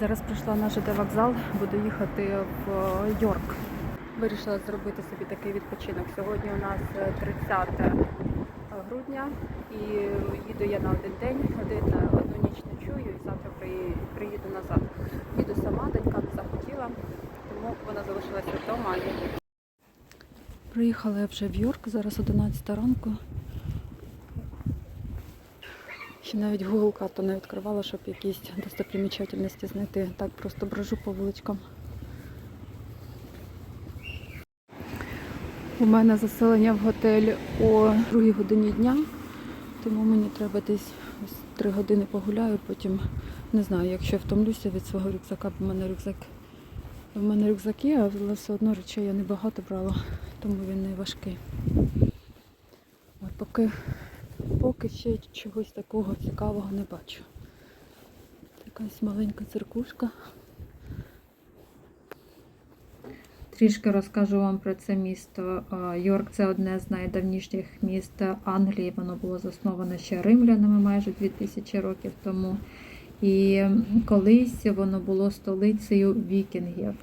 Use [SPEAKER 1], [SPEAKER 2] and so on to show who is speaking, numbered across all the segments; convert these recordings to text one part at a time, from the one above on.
[SPEAKER 1] Зараз прийшла на ЖД вокзал, буду їхати в е, Йорк. Вирішила зробити собі такий відпочинок. Сьогодні у нас е, 30 грудня і їду я на один день, один на одну ніч ночую і завтра приїду назад. Їду сама, донька не захотіла, тому вона залишилася вдома. Приїхала я вже в Йорк, зараз 11 ранку. Ще навіть Google карту не відкривала, щоб якісь достопримічательності знайти. Так просто брожу по вуличкам. У мене заселення в готель о 2 годині дня, тому мені треба десь ось 3 години погуляю, потім не знаю, якщо втомлюся від свого рюкзака, бо в мене рюкзак. В мене рюкзак є, але все одно речей я небагато брала, тому він не важкий. От поки Поки ще чогось такого цікавого не бачу. Якась маленька церквушка. Трішки розкажу вам про це місто. Йорк це одне з найдавніших міст Англії. Воно було засноване ще римлянами майже 2000 років тому. І колись воно було столицею вікінгів.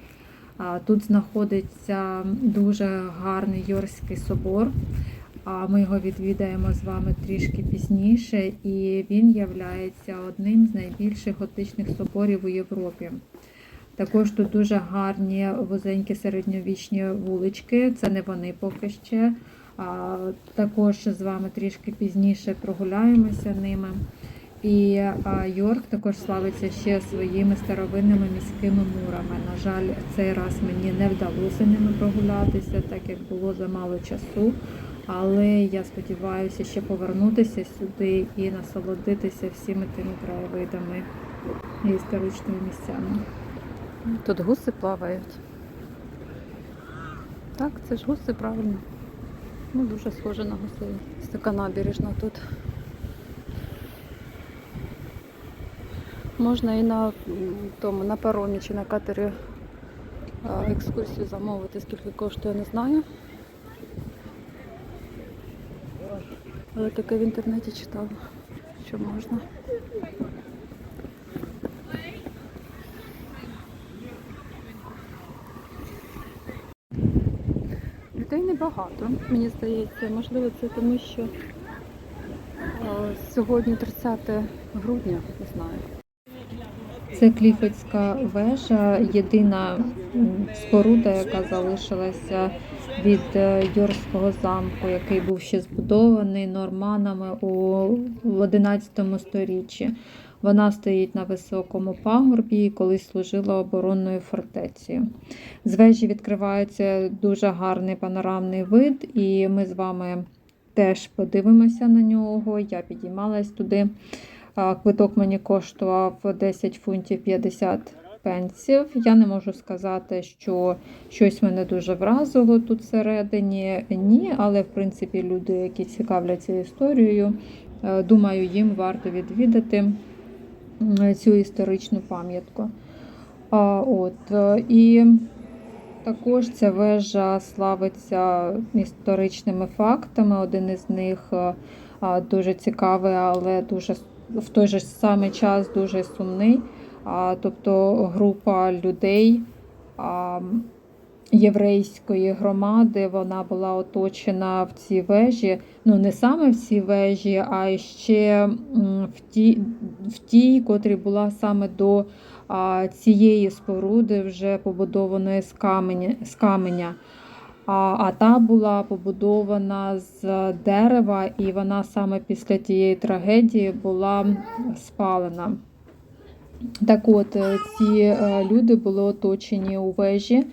[SPEAKER 1] Тут знаходиться дуже гарний Йоркський собор. А ми його відвідаємо з вами трішки пізніше, і він являється одним з найбільших готичних соборів у Європі. Також тут дуже гарні вузенькі середньовічні вулички, це не вони поки ще. А, також з вами трішки пізніше прогуляємося ними. І а, Йорк також славиться ще своїми старовинними міськими мурами. На жаль, цей раз мені не вдалося ними прогулятися, так як було замало часу. Але я сподіваюся ще повернутися сюди і насолодитися всіми тими краєвидами і історичними місцями. Тут гуси плавають. Так, це ж гуси, правильно. Ну, дуже схоже на гусей. Така набережна тут. Можна і на тому, на паромі чи на катері екскурсію замовити, скільки коштує, не знаю. Але таке в інтернеті читала, що можна. Людей небагато, мені здається. Можливо, це тому, що е, сьогодні 30 грудня, не знаю. Це Кліфецька вежа, єдина споруда, яка залишилася від е, Йорського замку, який був ще збудований норманами у 11 сторіччі. Вона стоїть на високому пагорбі і колись служила оборонною фортецею. З вежі відкривається дуже гарний панорамний вид, і ми з вами теж подивимося на нього. Я підіймалась туди. Квиток мені коштував 10 фунтів 50 пенсів. Я не можу сказати, що щось мене дуже вразило тут всередині. Ні, але в принципі люди, які цікавляться історією, е, думаю, їм варто відвідати цю історичну пам'ятку. От, е, і також ця вежа славиться історичними фактами. Один із них е, дуже цікавий, але дуже в той же самий час дуже сумний. А, Тобто група людей а, єврейської громади вона була оточена в цій вежі. Ну, не саме в цій вежі, а ще в тій, в тій котрі була саме до а, цієї споруди, вже побудованої з каменя. З каменя. А, та була побудована з дерева, і вона саме після тієї трагедії була спалена. Так от, е, ці е, люди були оточені у вежі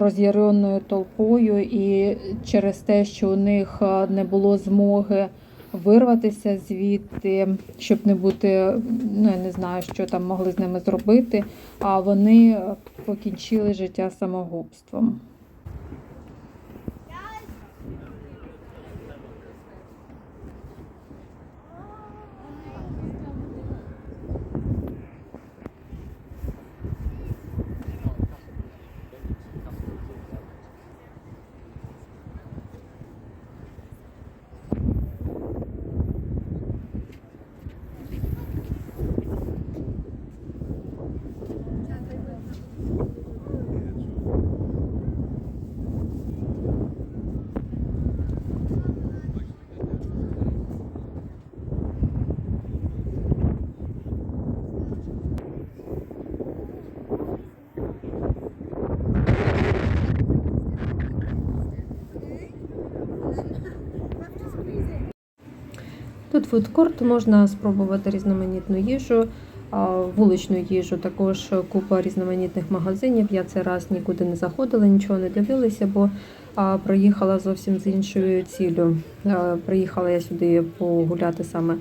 [SPEAKER 1] роз'яреною толпою, і через те, що у них е, не було змоги вирватися звідти, щоб не бути, ну я не знаю, що там могли з ними зробити, а вони покінчили життя самогубством. Фудкорт можна спробувати різноманітну їжу, вуличну їжу. Також купа різноманітних магазинів. Я цей раз нікуди не заходила, нічого не дивилася, бо проїхала зовсім з іншою ціллю. Приїхала я сюди погуляти саме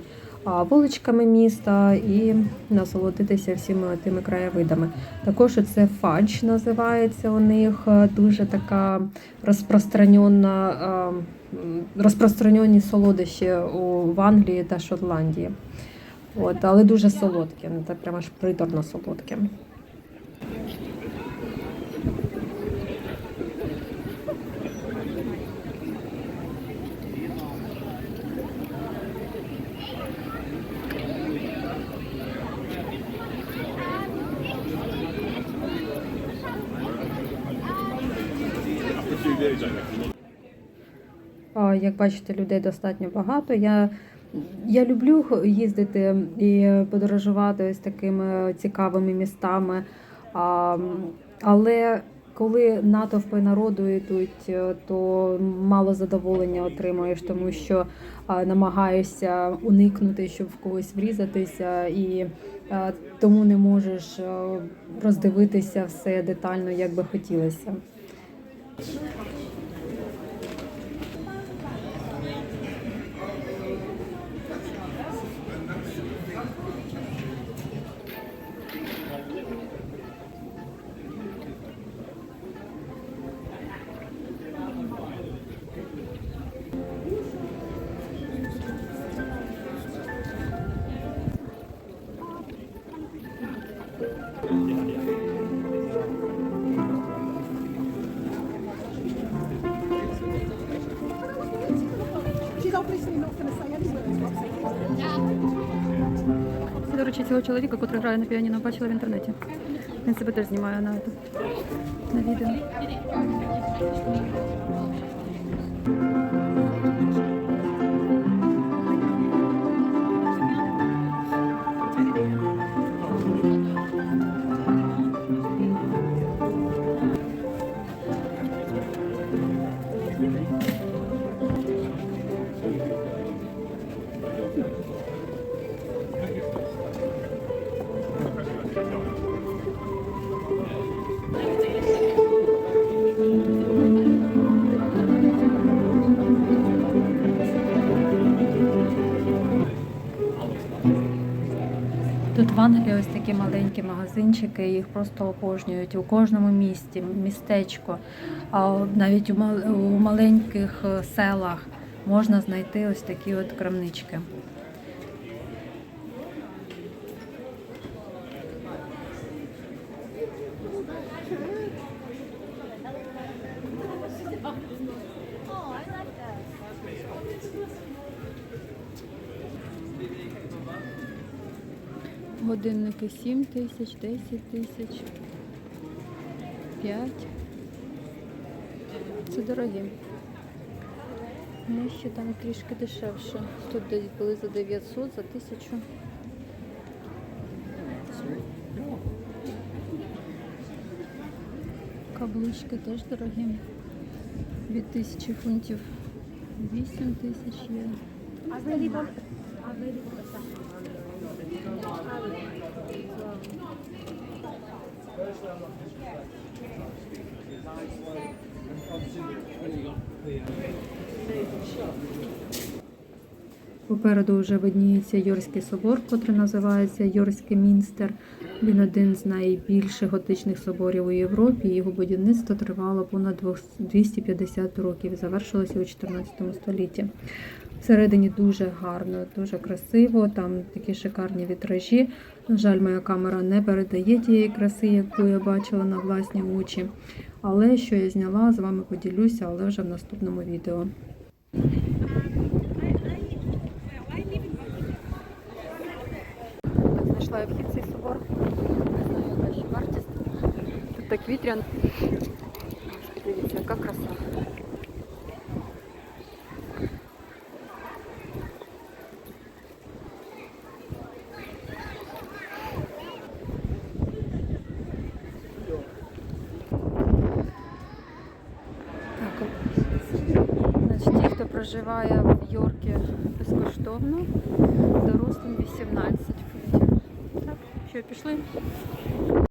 [SPEAKER 1] вуличками міста і насолодитися всіма тими краєвидами. Також це фадж називається у них е, дуже така розпространена, е, розпространені солодощі у в Англії та Шотландії. От, але дуже солодкі, ну, так прямо аж приторно солодкі. А, Як бачите, людей достатньо багато. Я, я люблю їздити і подорожувати ось такими цікавими містами. А, але коли натовпи народу йдуть, е, то мало задоволення отримуєш, тому що а, намагаєшся уникнути, щоб в когось врізатися, і а, тому не можеш е, роздивитися все детально, як би хотілося.
[SPEAKER 2] Yeah. Цього чоловіка, який грає на піаніно, бачила в інтернеті. Він себе теж знімає на, на відео.
[SPEAKER 1] Тут в Англії ось такі маленькі магазинчики, їх просто обожнюють у кожному місті, містечко, а навіть у мал- маленьких е, селах можна знайти ось такі от крамнички.
[SPEAKER 2] Годинники 7 тисяч, 10 тисяч, 5. Це дорогі. Ну, ще там трішки дешевше. Тут десь були за 900, за 1000. Каблучки теж дорогі. Від 1000 фунтів 8 тисяч є.
[SPEAKER 1] Попереду вже видніється Йорський собор, котрий називається Йорський Мінстер. Він один з найбільших готичних соборів у Європі. Його будівництво тривало понад 250 років завершилося у 14 столітті. Всередині дуже гарно, дуже красиво, там такі шикарні вітражі. На жаль, моя камера не передає тієї краси, яку я бачила на власні очі. Але що я зняла, з вами поділюся, але вже в наступному відео.
[SPEAKER 2] Знайшла я вхід цей собор. Не знаю, яка ще вартість. Тут так вітряно. Дивіться, яка краса.
[SPEAKER 1] Проживає в Йоркі безкоштовно, дорослим 18 фунтів. Так, що пішли?